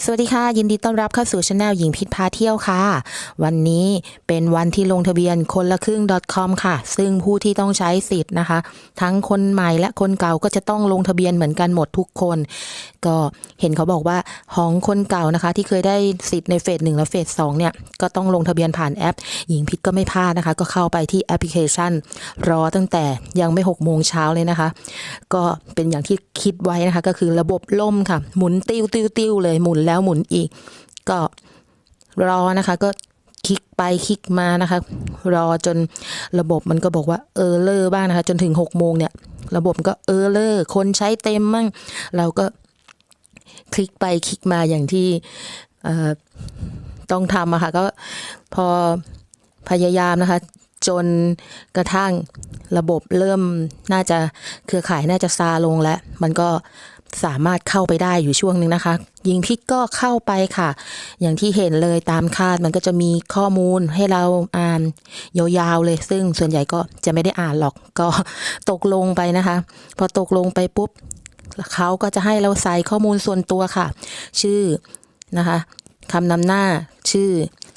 สวัสดีค่ะ ยินดีต้อนรับเข้าสู่ช anel หญิงพิษพาเที่ยวค่ะ วันนี้เป็นวันที่ลงทะเบียนคนละครึ่ง .com ค่ะ ซึ่งผู้ที่ต้องใช้สิทธิ์นะคะ ทั้งคนใหม่และคนเก่าก็จะต้องลงทะเบียนเหมือนกันหมดทุกคน ก็เห็นเขาบอกว่าของคนเก่านะคะ ที่เคยได้สิทธิ์ในเฟสหนึ่งและเฟสสองเนี่ยก็ต้องลงทะเบียนผ่านแอป หญิงพิษก็ไม่พลาดนะคะ ก็เข้าไปที่แอปพลิเคชัน รอตั้งแต่ยังไม่6โมงเช้าเลยนะคะ ก็เป็นอย่างที่คิดไว้นะคะ ก็คือระบบล่มค่ะ หมุนติ้วติ้วติ้วเลยหมุนแล้วหมุนอีก ก็รอนะคะก็คลิกไปคลิกมานะคะ รอจนระบบมันก็บอกว่าเออเลอร์บ้างนะคะ จนถึงหกโมงเนี่ย ระบบก็เออเลอร์คนใช้เต็มมั่งเราก็คลิกไปคลิกมาอย่างที่ต้องทำอะค่ะก็พอพยายามนะคะ จนกระทั่งระบบเริ่มน่าจะเครือข่ายน่าจะซาลงแล้ว มันก็ สามารถเข้าไปได้อยู่ช่วงหนึ่งนะคะยิงพิษก็เข้าไปค่ะ อย่างที่เห็นเลยตามคาดมันก็จะมีข้อมูลให้เราอ่านยาวๆเลย ซึ่งส่วนใหญ่ก็จะไม่ได้อ่านหรอกก็ตกลงไปนะคะ พอตกลงไปปุ๊บเขาก็จะให้เราใส่ข้อมูลส่วนตัวค่ะ ชื่อนะคะคำนำหน้าชื่อ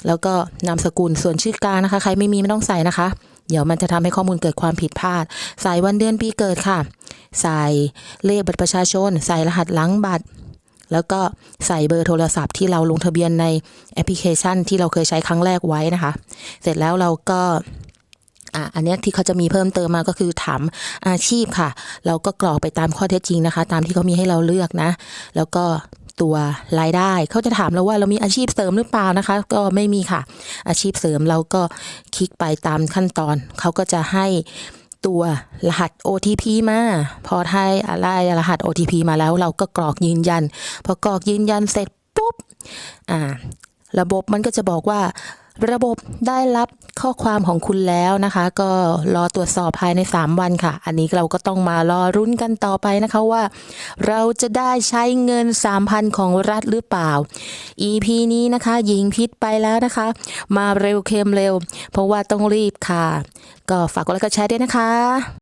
แล้วก็นามสกุลส่วนชื่อกลางนะคะ ใครไม่มีไม่ต้องใส่นะคะ เดี๋ยวมันจะทำให้ข้อมูลเกิดความผิดพลาด ใส่วันเดือนปีเกิดค่ะ ใส่เลขบัตรประชาชน ใส่รหัสหลังบัตร แล้วก็ใส่เบอร์โทรศัพท์ที่เราลงทะเบียนในแอปพลิเคชัน ที่เราเคยใช้ครั้งแรกไว้นะคะ เสร็จแล้วเราก็อะอันนี้ที่เขาจะมีเพิ่มเติมมาก็คือถามอาชีพค่ะ เราก็กรอกไปตามข้อเท็จจริงนะคะ ตามที่เขามีให้เราเลือกนะ แล้วก็ ตัวรายได้ เขาจะถามเราว่าเรามีอาชีพเสริมหรือเปล่านะคะ ก็ไม่มีค่ะ อาชีพเสริมเราก็คลิกไปตามขั้นตอน เขาก็จะให้ตัวรหัส OTP มา พอให้อะไรรหัส OTP มาแล้ว เราก็กรอกยืนยัน พอกรอกยืนยันเสร็จปุ๊บ อ่า ระบบมันก็จะบอกว่า ระบบได้รับข้อความของคุณแล้วนะคะ ก็รอตรวจสอบภายใน 3 วันค่ะ อันนี้เราก็ต้องมารอรุ้นกันต่อไปนะคะว่า เราจะได้ใช้เงิน 3,000 ของรัฐหรือเปล่า EP นี้นะคะ ยิงพิษไปแล้วนะคะ มาเร็วเค็มเร็ว เพราะว่าต้องรีบค่ะ ก็ฝากกดไลค์กดแชร์ด้วยนะคะ